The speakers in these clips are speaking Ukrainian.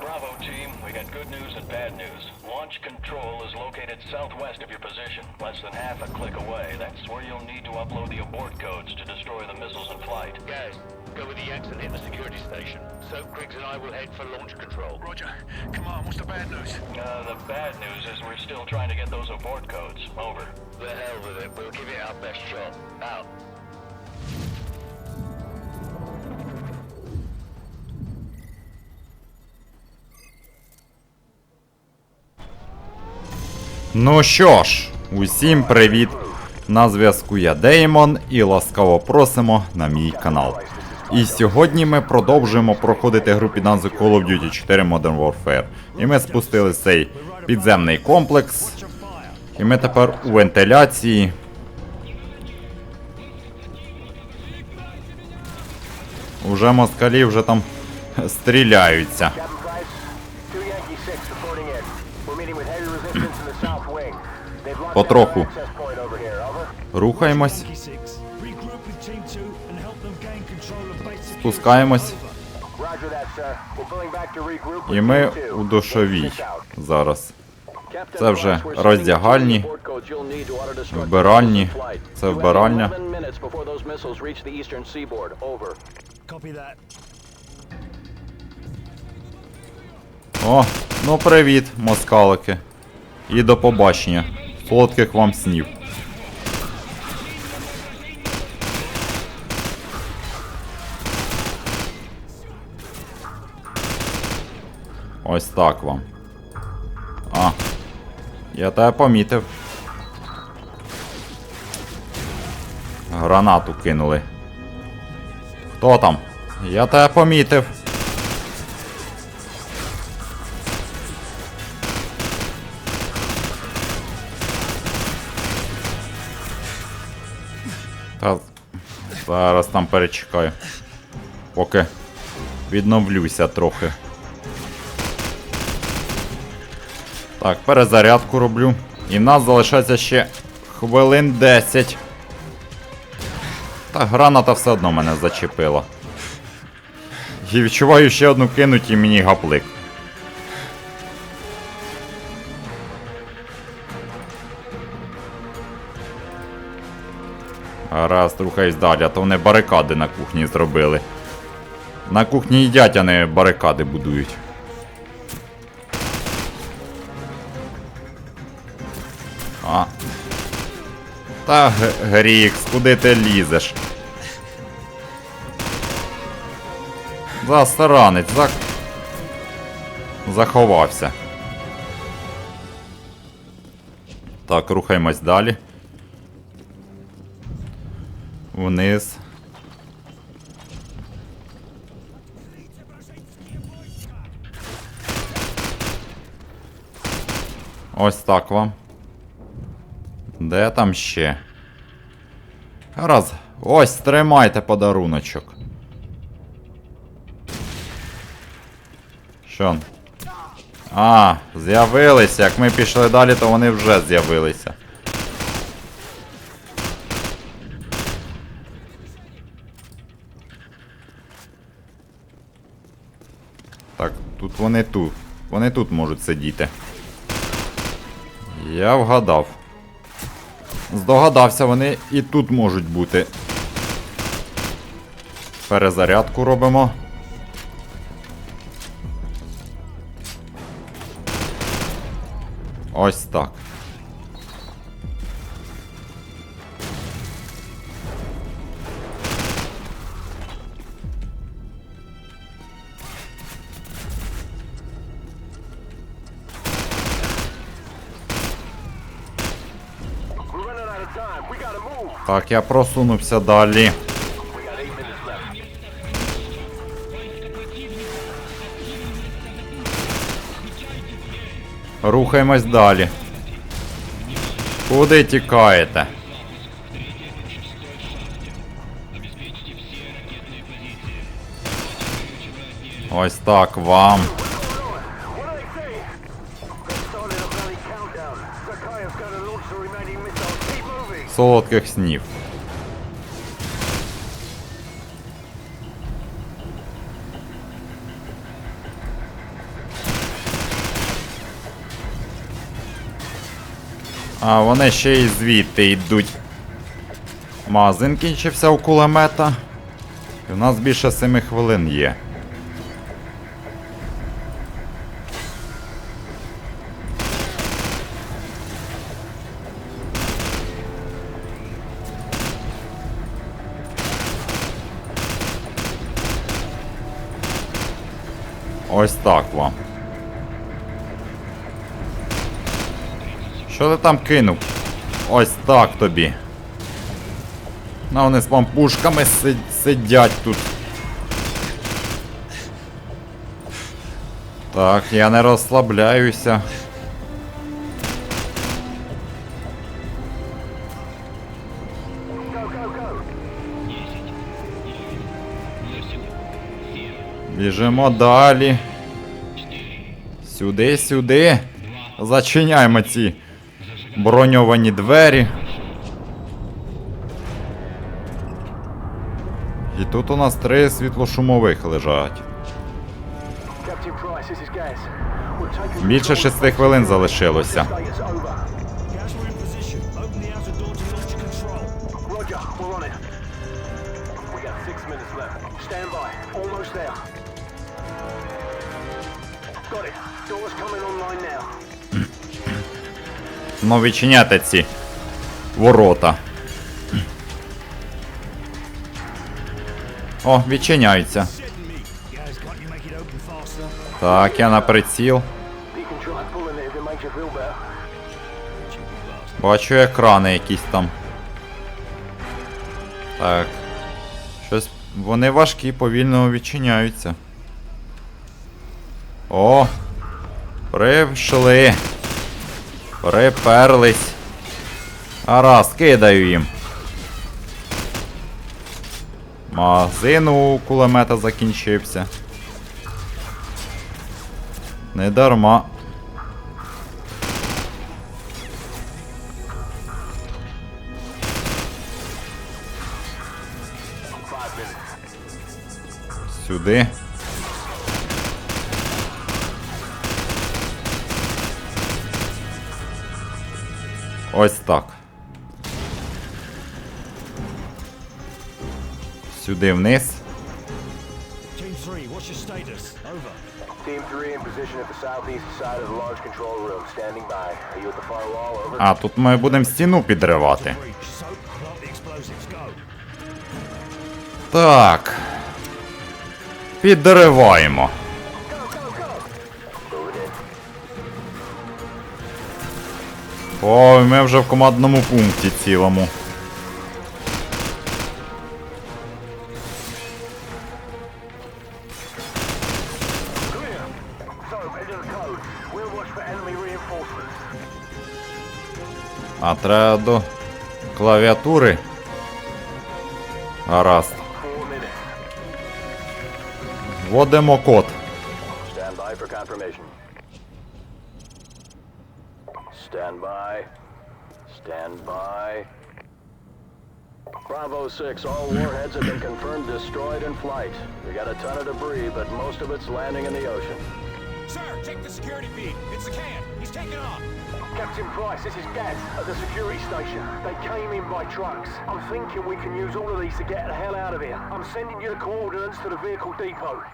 Bravo team, we got good news and bad news. Launch control is located southwest of your position, less than half a click away. That's where you'll need to upload the abort codes to destroy the missiles in flight. Guys, go with the Yanks and hit the security station. So Griggs and I will head for launch control. Roger. Come on, what's the bad news? Uh, the bad news is we're still trying to get those abort codes. Over. The hell with it. We'll give it our best shot. Out. Ну що ж, усім привіт! На зв'язку я Деймон і ласкаво просимо на мій канал. І сьогодні ми продовжуємо проходити гру під Call of Duty 4 Modern Warfare. І ми спустили цей підземний комплекс. І ми тепер у вентиляції. Уже москалі вже там стріляються. To regroup with І ми Team 2. у душовій зараз. Це вже роздягальні, вбиральні. Це вбиральня. 11 minutes before those missiles reach the eastern seaboard. Over. Copy that. О, ну привіт, москалики. І до побачення. Солодких вам снів. Ось так вам. А. Я тебе помітив. Гранату кинули. Хто там? Я тебе помітив. Зараз там перечекаю. Поки відновлюся трохи. Так, перезарядку роблю. І в нас залишається ще хвилин 10. Та граната все одно мене зачепила. І відчуваю ще одну кинуть і мені гаплик. Раз, рухаюсь далі, а то вони барикади на кухні зробили. На кухні їдять, а не барикади будують. А. Та Грікс, куди ти лізеш? Засранець, зак... Заховався. Так, рухаємось далі. Вниз. Ось так вам. Де там ще? Раз. Ось, тримайте подаруночок. Що? А, з'явилися. Як ми пішли далі, то вони вже з'явилися. Так, тут вони тут. Вони тут можуть сидіти. Я вгадав. Здогадався, вони і тут можуть бути. Перезарядку робимо. Ось так. Так, я просунувся далі. We got eight minutes left. Рухаємось далі. Куди тікаєте? Ось так вам. солодких снів. А вони ще й звідти йдуть. Мазин кінчився у кулемета. І в нас більше 7 хвилин є. Ось так вам. Що ти там кинув? Ось так тобі. На вони з пампушками сидять тут. Так, я не розслабляюся. Біжимо далі. Сюди, сюди. Зачиняємо ці броньовані двері. І тут у нас три світлошумових лежать. Більше шести хвилин залишилося. Ну, відчиняти ці ворота. О, відчиняються. Так, я на приціл. Бачу екрани якісь там. Так. Щось. Вони важкі, повільно відчиняються. О! Прийшли. Приперлись. Гаразд, кидаю їм. Магазин у кулемета закінчився. Не дарма. Сюди. The far wall? Over. А, тут ми будемо стіну підривати. Так. Підриваємо. Ой, ми вже в командному пункті цілому. А треба до клавіатури. Гаразд. Вводимо код. Stand by. Stand by. Stand by. Bravo 6, all warheads have been confirmed destroyed in flight. We got a ton of debris, but most of it's landing in the ocean. Sir, check the security feed. It's the can. He's taking off. Captain Price, this is Gaz at the security station. They came in by trucks. I'm thinking we can use all of these to get the hell out of here. I'm sending you the coordinates to the vehicle depot.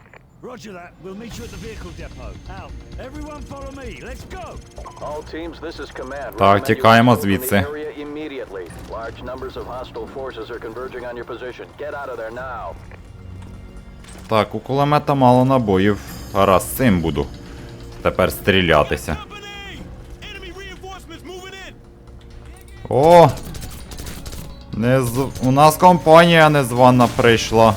Roger that. We'll meet you at the vehicle depot. Out. Everyone follow me. Let's go. All teams, this is command. Так, тікаємо звідси. immediately. Large numbers of hostile forces are converging on your position. Get out of there now. Так, у кулемета мало набоїв. Гаразд, цим буду. Тепер стрілятися. О! Не з... У нас компанія незвана прийшла.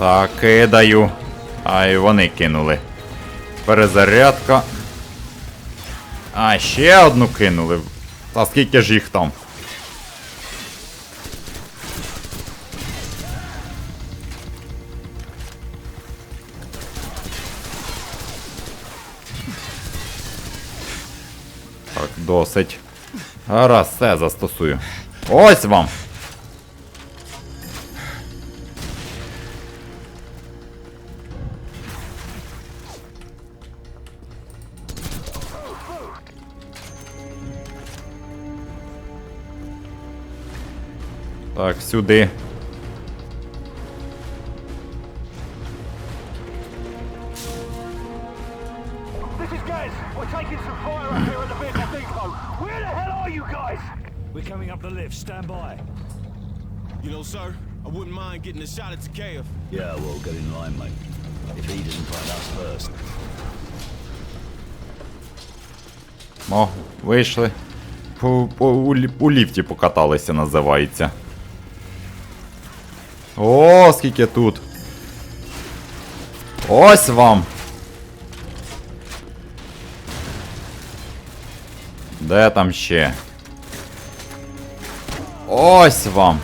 Так, кидаю. А і вони кинули. Перезарядка. А, ще одну кинули. Та скільки ж їх там? Так, досить. Гаразд, все застосую. Ось вам! Stand by. You know, sir, I wouldn't mind getting a shot at Takeo. Yeah, well, get in line, mate. If he doesn't find us first. О, вийшли. По, по, у, лі- у ліфті покаталися, називається. О, скільки тут. Ось вам. Де там ще? Ось вам.